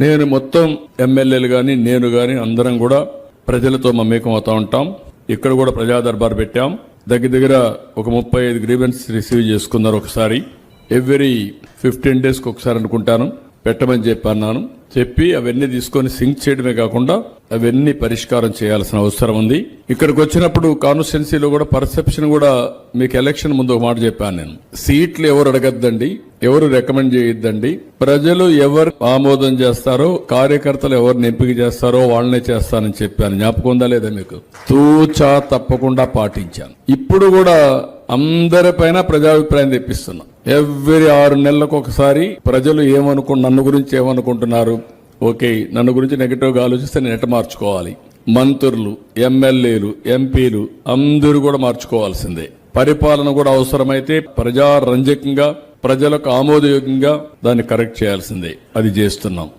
నేను మొత్తం ఎమ్మెల్యేలు కానీ నేను కానీ అందరం కూడా ప్రజలతో మమేకం అవుతా ఉంటాం. ఇక్కడ కూడా ప్రజా దర్బార్ పెట్టాం. దగ్గర దగ్గర ఒక ముప్పై ఐదు గ్రీవెన్స్ రిసీవ్ చేసుకున్నారు ఒకసారి. ఎవ్రీ ఫిఫ్టీన్ డేస్కి ఒకసారి అనుకుంటాను. పెట్టమని చెప్పన్నాను. చెప్పి అవన్నీ తీసుకొని సింక్ చేయడమే కాకుండా అవన్నీ పరిష్కారం చేయాల్సిన అవసరం ఉంది. ఇక్కడికి వచ్చినప్పుడు కాన్స్టిట్యున్సీలో కూడా పర్సెప్షన్ కూడా మీకు ఎలక్షన్ ముందు ఒక మాట చెప్పాను నేను. సీట్లు ఎవరు అడగద్దండి? ఎవరు రికమెండ్ చేయొద్దండి? ప్రజలు ఎవరు ఆమోదం చేస్తారో కార్యకర్తలు ఎవరిని ఎంపిక చేస్తారో వాళ్ళనే చేస్తానని చెప్పాను. జ్ఞాపకం ఉందా లేదా మీకు? తూచా తప్పకుండా పాటించాను. ఇప్పుడు కూడా అందరిపైన ప్రజాభిప్రాయం తెప్పిస్తున్నా. ఎవ్రీ ఆరు నెలలకు ఒకసారి ప్రజలు ఏమనుకు నన్ను గురించి ఏమనుకుంటున్నారు? ఓకే నన్ను గురించి నెగిటివ్గా ఆలోచిస్తే నేను ఎట్ట మార్చుకోవాలి? మంత్రులు ఎమ్మెల్యేలు ఎంపీలు అందరూ కూడా మార్చుకోవాల్సిందే. పరిపాలన కూడా అవసరమైతే ప్రజారంజకంగా ప్రజలకు ఆమోదయోగ్యంగా దాన్ని కరెక్ట్ చేయాల్సిందే. అది చేస్తున్నాం.